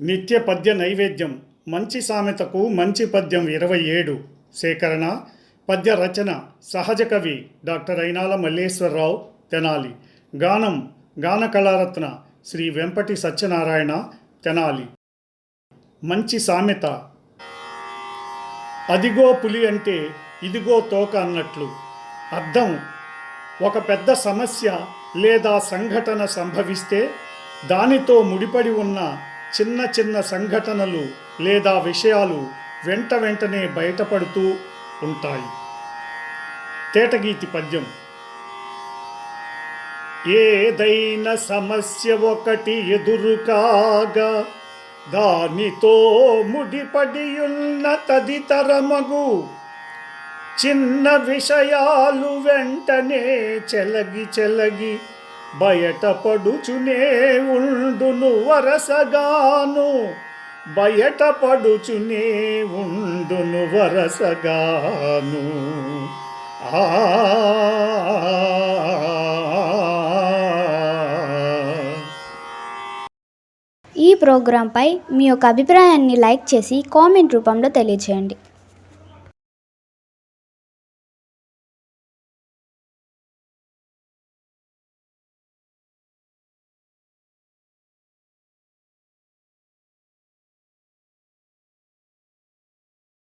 నిత్య పద్య నైవేద్యం మంచి సామెతకు మంచి పద్యం ఇరవై ఏడు. సేకరణ పద్య రచన సహజ కవి డాక్టర్ అయినాల మల్లేశ్వరరావు తెనాలి. గానం గాన కళారత్న శ్రీ వెంపటి సత్యనారాయణ తెనాలి. మంచి సామెత. అదిగో పులి అంటే ఇదిగో తోక అన్నట్లు. అర్థం ఒక పెద్ద సమస్య లేదా సంఘటన సంభవిస్తే దానితో ముడిపడి ఉన్న చిన్న చిన్న సంఘటనలు లేదా విషయాలు వెంట వెంటనే బయటపడుతూ ఉంటాయి. తేటగీతి పద్యం. ఏదైనా సమస్య ఒకటి ఎదురు కాగా దానితో ముడిపడి ఉన్న తదితరమగు చిన్న విషయాలు వెంటనే చెలగి చెలగి బయటపడుచునే ఉండును వరసగాను బయటపడుచునే ఉండును వరసగాను. ఆ ఈ ప్రోగ్రాంపై మీ యొక్క అభిప్రాయాన్ని లైక్ చేసి కామెంట్ రూపంలో తెలియజేయండి